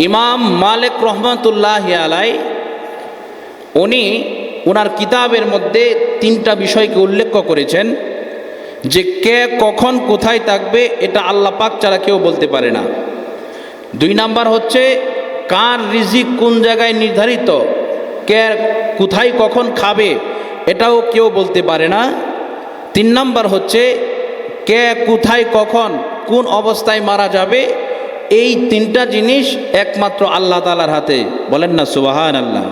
ইমাম মালিক রহমতুল্লাহ আলাই উনি ওনার কিতাবের মধ্যে তিনটা বিষয়কে উল্লেখ করেছেন যে কে কখন কোথায় থাকবে, এটা আল্লাহ পাক ছাড়া কেউ বলতে পারে না। দুই নাম্বার হচ্ছে, কার রিজিক কোন জায়গায় নির্ধারিত, কে কোথায় কখন খাবে, এটাও কেউ বলতে পারে না। তিন নাম্বার হচ্ছে, কে কোথায় কখন, কোন অবস্থায় মারা যাবে এই তিনটা জিনিস একমাত্র আল্লাহ তালার হাতে। বলেন না সুবাহান আল্লাহ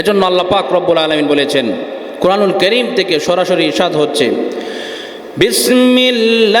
এজন্য আল্লাহ পাক রব্বুল আলমিন বলেছেন, কোরআনুল করিম থেকে সরাসরি ইসাদ হচ্ছে, বিসমিল্লাহির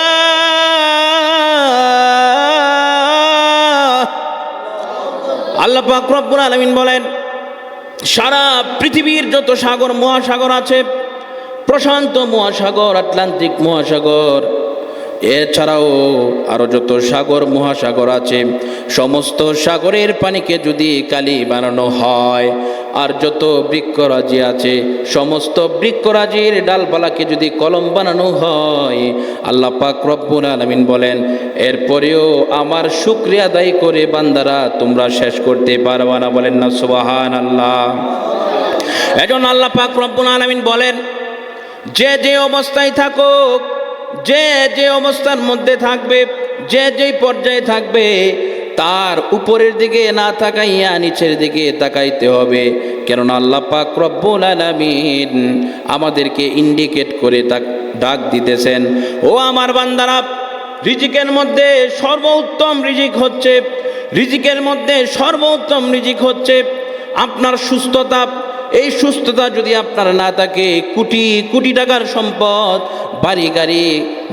আল্লাহ পাক রব্বুল আলামিন বলেন, সারা পৃথিবীর যত সাগর, মহাসাগর আছে, প্রশান্ত মহাসাগর, আটলান্টিক মহাসাগর, এছাড়াও আরও যত সাগর, মহাসাগর আছে, সমস্ত সাগরের পানিকে যদি কালি বানানো হয় আর যত বৃক্ষরাজি আছে, সমস্ত বৃক্ষরাজির ডালপালাকে যদি কলম বানানো হয়, আল্লাহ পাক রব্বুল আলমিন বলেন, এরপরেও আমার শুক্রিয়া দায়ী করে বান্দারা তোমরা শেষ করতে পারবা না। বলেন না সুবাহান আল্লাহ এজন আল্লাহ পাক রব্বুল আলমিন বলেন, যে যে অবস্থায় থাকুক, যে যে অবস্থার মধ্যে থাকবে, যে যেই পর্যায়ে থাকবে তার উপরের দিকে না তাকাইয়া নিচের দিকে তাকাইতে হবে। কেননা আল্লাহ পাক রব্বুল আলামিন আমাদেরকে ইন্ডিকেট করে ডাক দিতেছেন। ও আমার বান্দারা, রিজিকের মধ্যে সর্বোত্তম রিজিক হচ্ছে, রিজিকের মধ্যে সর্বোত্তম রিজিক হচ্ছে আপনার সুস্থতা এই সুস্থতা যদি আপনার না থাকে, কোটি কোটি টাকার সম্পদ, বাড়ি, গাড়ি,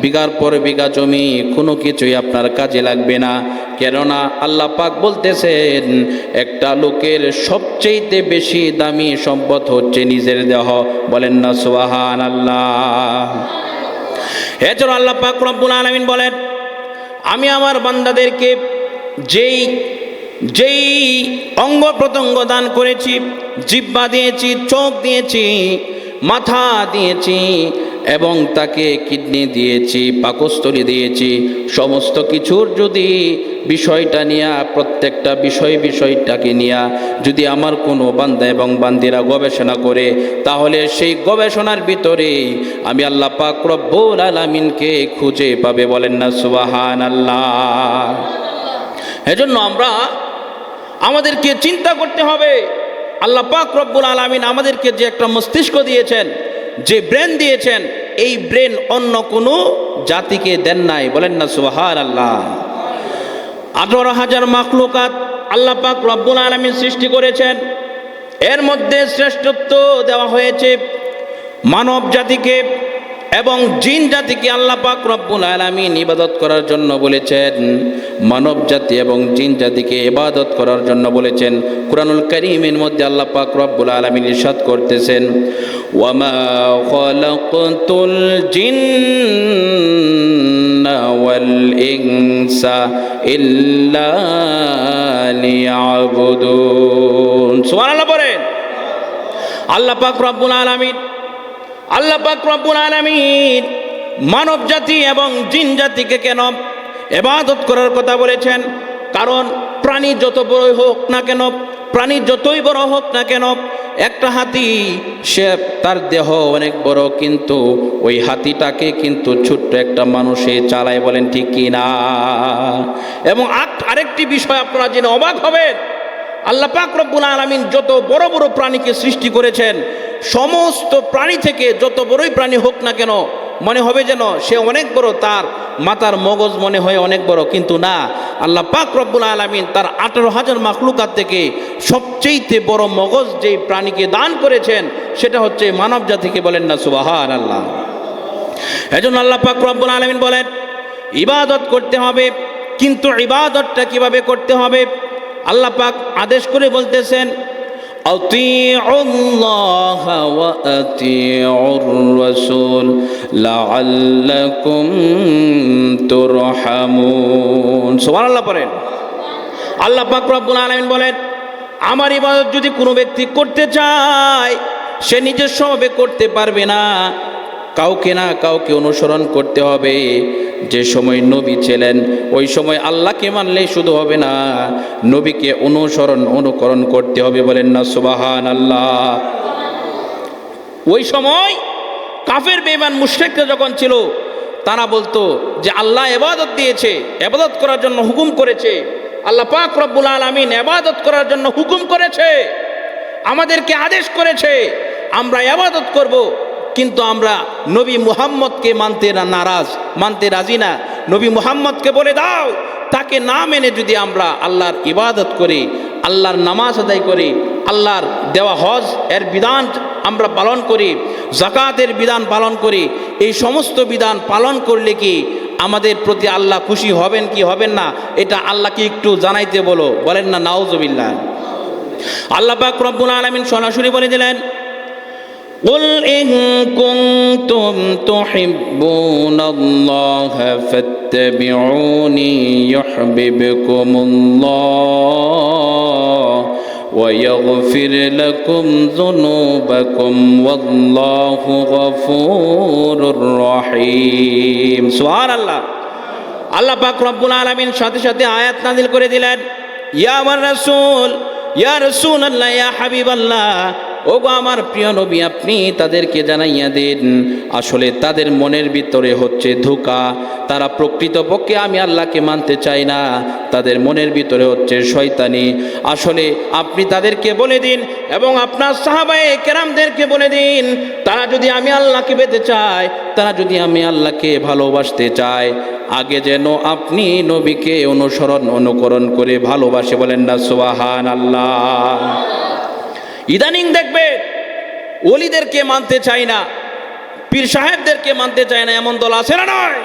বিঘার পর বিঘা জমি, কোনো কিছুই আপনার কাজে লাগবে না। কেননা আল্লাহ পাক বলতেছেন, একটা লোকের সবচেয়েতে বেশি দামি সম্পদ হচ্ছে নিজের দেহ। বলেন না সুবাহান আল্লাহ এছাড়া আল্লাহ পাক রব্বুল আলমিন বলেন, আমি আমার বান্দাদেরকে যেই যেই অঙ্গ প্রত্যঙ্গ দান করেছি, জিব্বা দিয়েছি, চোখ দিয়েছি, মাথা দিয়েছি এবং তাকে কিডনি দিয়েছি, পাকস্থলী দিয়েছি, সমস্ত কিছুর যদি বিষয়টা নিয়ে, প্রত্যেকটা বিষয় বিষয়টাকে নিয়ে যদি আমার কোনো বান্দা এবং বান্দিরা গবেষণা করে, তাহলে সেই গবেষণার ভিতরে আমি আল্লাহ পাক রব্বুল আলামিনকে খুঁজে পাবে বলেন না সুবাহান আল্লাহ এজন্য আমরা আমাদেরকে চিন্তা করতে হবে। আল্লাহ পাক রব্বুল আলমিন আমাদেরকে যে একটা মস্তিষ্ক দিয়েছেন, যে ব্রেন দিয়েছেন, এই ব্রেন অন্য কোনো জাতিকে দেন নাই। বলেন না সুবাহার আল্লাহ আঠারো হাজার মাখলুকাত আল্লাহ পাক রব্বুল আলমিন সৃষ্টি করেছেন। এর মধ্যে শ্রেষ্ঠত্ব দেওয়া হয়েছে মানব জাতিকে। এবং জিন জাতিকে আল্লাহ পাক রব্বুল আলামিন ইবাদত করার জন্য বলেছেন, মানব জাতি এবং জিন জাতিকে ইবাদত করার জন্য বলেছেন। কুরআনুল কারীমের মধ্যে আল্লাহ পাক রব্বুল আলামিন ইরশাদ করতেছেন, ওয়ামা আল্লাহ রব্বুল আলামিন আল্লাহ পাক রব্বুল মানব জাতি এবং জিন জাতিকে কেন এবাদত করার কথা বলেছেন? কারণ প্রাণী যত বড় হোক না কেন, প্রাণী যতই বড় হোক না কেন, একটা হাতি, সে তার দেহ অনেক বড়, কিন্তু ওই হাতিটাকে কিন্তু ছোট্ট একটা মানুষে চালায় বলেন, ঠিক কি না? এবং আরেকটি বিষয় আপনারা জেনে অবাক হবেন। আল্লাহ পাক আলামিন যত বড় বড় প্রাণীকে সৃষ্টি করেছেন সমস্ত প্রাণী থেকে যত বড়ই প্রাণী হোক না কেন, মনে হবে যেন সে অনেক বড়, তার মাতার মগজ মনে হয় অনেক বড়। কিন্তু না, আল্লাহ পাক রব্বুল আলমিন তার আঠারো হাজার মাখলুকাত থেকে সবচেয়েতে বড় মগজ যেই প্রাণীকে দান করেছেন, সেটা হচ্ছে মানব জাতিকে বলেন না সুবাহান আল্লাহ এজন্য আল্লাহ পাক রব্বুল আলমিন বলেন, ইবাদত করতে হবে, কিন্তু ইবাদতটা কীভাবে করতে হবে? আল্লাহ পাক আদেশ করে বলতেছেন أطيعوا الله وأطيعوا الرسول لعلكم ترحمون سبحان الله পড়েন আল্লাহ পাক রব্বুল আলামিন বলেন আমার ইবাদত যদি কোনো ব্যক্তি করতে চায় সে নিজস্বভাবে করতে পারবে না কাউকে না কাউকে অনুসরণ করতে হবে যে সময় নবী ছিলেন, ওই সময় আল্লাহকে মানলে শুধু হবে না। নবীকে অনুসরণ, অনুকরণ করতে হবে বলেন না সুবাহান আল্লাহ ওই সময় কাফের বেমান মুশরেকরা যখন ছিল, তারা বলতো যে আল্লাহ এবাদত দিয়েছে, এবাদত করার জন্য হুকুম করেছে। আল্লাহ পাক রব্বুল আলমিন এবাদত করার জন্য হুকুম করেছে। আমাদেরকে আদেশ করেছে, আমরা এবাদত করব। কিন্তু আমরা নবী মুহাম্মদকে মানতে না নারাজ, মানতে রাজি না। নবী মুহাম্মদকে বলে দাও, তাকে না মেনে যদি আমরা আল্লাহর ইবাদত করি, আল্লাহর নামাজ আদায় করি, আল্লাহর দেওয়া হজ এর বিধান আমরা পালন করি জাকাতের বিধান পালন করি, এই সমস্ত বিধান পালন করলে কি আমাদের প্রতি আল্লাহ খুশি হবেন কি হবেন না, এটা আল্লাহকে একটু জানাইতে বলো। বলেন না নাউজবিল্লা আল্লাহ পাক রব্বুল আলমিন সরাসরি বলে দিলেন قل إن كنتم تحبون الله فاتبعوني يحببكم الله ويغفر لكم ذنوبكم والله غفور رحيم سبحان الله আল্লাহ পাক রব্বুল আলামিন সাথে সাথে আয়াত নাজিল করে দিলেন ইয়া আমার রাসূল ইয়া রাসূল আল্লাহ ইয়া হাবিব আল্লাহ ও গো আমার প্রিয় নবী, আপনি তাদেরকে জানাইয়া দিন, আসলে তাদের মনের ভিতরে হচ্ছে ধোকা। তারা প্রকৃতপক্ষে আমি আল্লাহকে মানতে চাই না, তাদের মনের ভিতরে হচ্ছে শয়তানি। আসলে আপনি তাদেরকে বলে দিন এবং আপনার সাহাবায়ে কেরামদেরকে বলে দিন, তারা যদি আমি আল্লাহকে পেতে চায়, তারা যদি আমি আল্লাহকে ভালোবাসতে চায়, আগে যেন আপনি নবীকে অনুসরণ, অনুকরণ করে ভালোবাসে বলেন না সোহান আল্লাহ ইদানিং দেখবে, ওলিদেরকে মানতে চাই না, পীর সাহেবদেরকে মানতে চায় না, এমন দল আছে না নয়?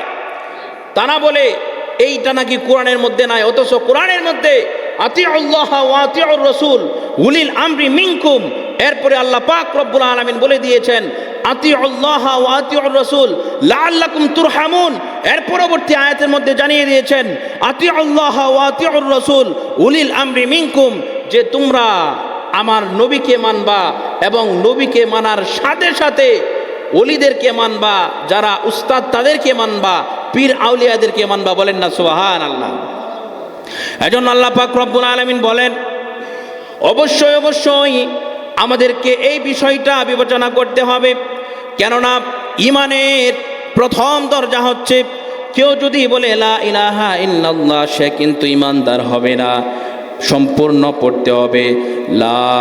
তারা বলে, এইটা নাকি কোরআনের মধ্যে নাই, অথচ কোরআনের মধ্যে রসুল, উলিল আমরি মিনকুম, এরপরে আল্লাহ পাক রব্বুল আলমিন বলে দিয়েছেন আতি আল্লাহ আতি রসুল লাল্লাকুম তুরহামুন, এর পরবর্তী আয়াতের মধ্যে জানিয়ে দিয়েছেন আতি আল্লাহ আতি রসুল, উলিল আমরি মিনকুম, যে তোমরা আমার নবীকে মানবা এবং নবীকে মানার সাথে সাথে অলিদেরকে মানবা, যারা উস্তাদ তাদেরকে মানবা, পীর আউলিয়াদেরকে মানবা, বলেন না সোহান আল্লাহ এজন্য আল্লাহ পাক রব্বুল আলমিন বলেন, অবশ্যই অবশ্যই আমাদেরকে এই বিষয়টা বিবেচনা করতে হবে, কেননা ইমানের প্রথম দরজা হচ্ছে, কেউ যদি বলে, লা ইলাহা ইল্লাল্লাহ সে কিন্তু ইমানদার হবে না। সম্পূর্ণ পড়তে হবে। লা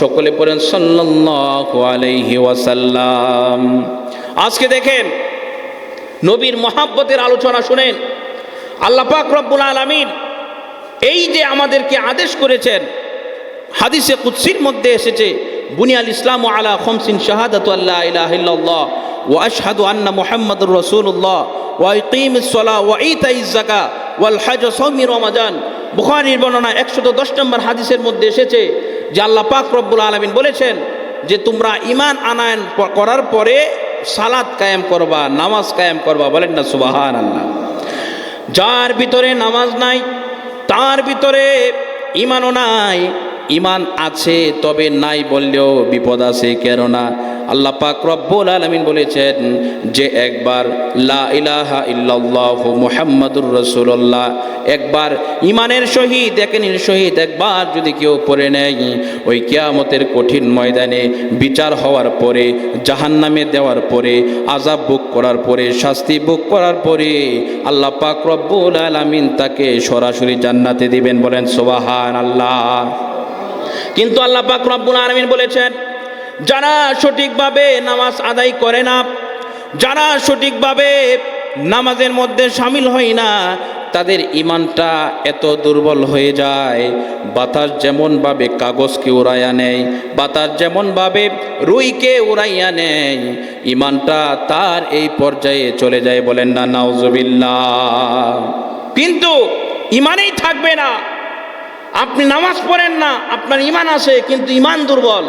সকলে পড়েন সাল্লাল্লাহু আলাইহি ওয়াসাল্লাম। আজকে দেখেন, নবীর মহাব্বতের আলোচনা শুনেন। আল্লাহ পাক রব্বুল আলামিন এই যে আমাদেরকে আদেশ করেছেন, হাদিসে কুৎসির মধ্যে এসেছে বুনিয়াল ইসলাম আলা খমসিন শাহাদাত আল্লাহ ইলাহ ইল্লাল্লাহ ওয়া আশহাদু আন্না মুহাম্মাদুর রাসূলুল্লাহ ওয়া ইকিমিস সালাহ ওয়া ইতাইজ ওয়াল হজ সৌমি রমাজান। বুখারীর বর্ণনা একশত দশ নম্বর হাদিসের মধ্যে এসেছে যে আল্লাহ পাক রব্বুল আলমিন বলেছেন যে তোমরা ইমান আনায়ন করার পরে সালাদ কায়েম করবা, নামাজ কায়েম করবা। বলেন না সুবাহান আল্লাহ যার ভিতরে নামাজ নাই, তার ভিতরে ইমানও নাই ইমান আছে, তবে নাই বললেও বিপদ আছে, কেননা আল্লাহ পাক রব্বুল আলমিন বলেছেন যে একবার লা ইলাহা ইল্লাল্লাহু মুহাম্মাদুর রাসূলুল্লাহ, একবার ইমানের সহিত, একেনির সহিত, একবার যদি কেউ পড়ে নেয়, ওই কিয়ামতের কঠিন ময়দানে বিচার হওয়ার পরে, জাহান্নামে দেওয়ার পরে আজাব বুক করার পরে, শাস্তি বুক করার পরে আল্লাহ পাক রব্বুল আলামিন তাকে সরাসরি জান্নাতে দিবেন বলেন সুবহান আল্লাহ কিন্তু আল্লাহ পাক রব্বুল আলামিন বলেছেন, যারা সঠিকভাবে নামাজ আদায় করে না, যারা সঠিকভাবে নামাজের মধ্যে সামিল হয় না, তাদের ইমানটা এত দুর্বল হয়ে যায়। বাতাস যেমনভাবে কাগজকে উড়াইয়া নেয়, বাতাস যেমনভাবে রুইকে উড়াইয়া নেয় ইমানটা তার এই পর্যায়ে চলে যায় বলেন না, নাউজবিল্লাহ। কিন্তু ইমানেই থাকবে না। আপনি নামাজ পড়েন না, আপনার ইমান আছে কিন্তু ইমান দুর্বল।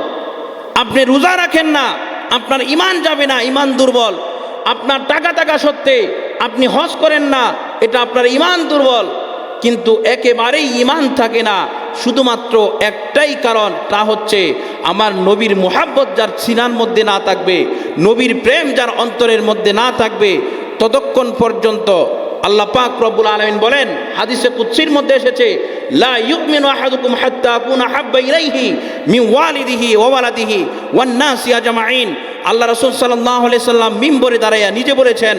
আপনি রোজা রাখেন না, আপনার ইমান যাবে না ইমান দুর্বল। আপনার টাকা টাকা সত্ত্বে আপনি হজ করেন না, এটা আপনার ইমান দুর্বল। কিন্তু একেবারেই ইমান থাকে না, শুধুমাত্র একটাই কারণ, তা হচ্ছে আমার নবীর মোহাব্বত যার সিনার মধ্যে না থাকবে, নবীর প্রেম যার অন্তরের মধ্যে না থাকবে, ততক্ষণ পর্যন্ত আল্লাহ পাক রব্বুল আলমিন বলেন, হাদিসে কুদসির মধ্যে এসেছে, লা ইউমিনু আহাদুকুম হাত্তা আকুনা হাব্বা ইলাইহি মিন ওয়ালিদিহি ওয়া ওয়ালাদিহি ওয়ান নাসি আজমাইন। আল্লাহ রাসূল আলাইহি সাল্লাম মিম্বরে দাঁড়াইয়া নিজে বলেছেন,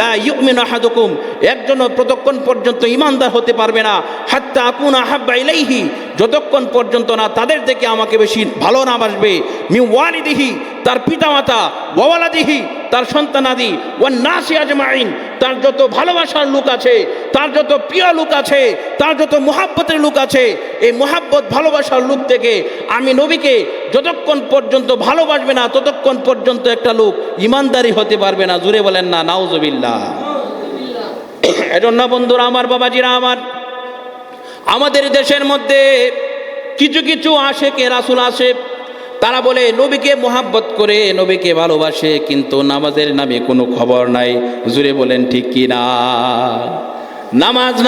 লা ইউমিনু আহাদুকুম একজন প্রতক্ষণ পর্যন্ত ইমানদার হতে পারবে না। হাত্তা আকুনা হাব্বা ইলাইহি যতক্ষণ পর্যন্ত না তাদের থেকে আমাকে বেশি ভালো না বাসবে মি ওয়ালিদিহি তার পিতামাতা ওয়ালাদিহি তার সন্তানাদি ওয়ান নাসি আজমাইন, তার যত ভালোবাসার লোক আছে, তার যত প্রিয় লোক আছে, তার যত মোহাব্বতের লোক আছে, এই মোহাব্বত ভালোবাসার লোক থেকে আমি নবীকে যতক্ষণ পর্যন্ত ভালোবাসবে না, ততক্ষণ পর্যন্ত একটা লোক ইমানদারি হতে পারবে না। জুড়ে বলেন না নাউজবিল্লা এজন্য বন্ধুরা, আমার বাবাজিরা, আমার, আমাদের দেশের মধ্যে কিছু কিছু আসে কে রাসুল আসে তারা বলে, নবীকে মোহাব্বত করে, নবীকে ভালোবাসে, কিন্তু নামাজের নামে কোনো খবর নাই। জুড়ে বলেন, ঠিক কি না নামাজ না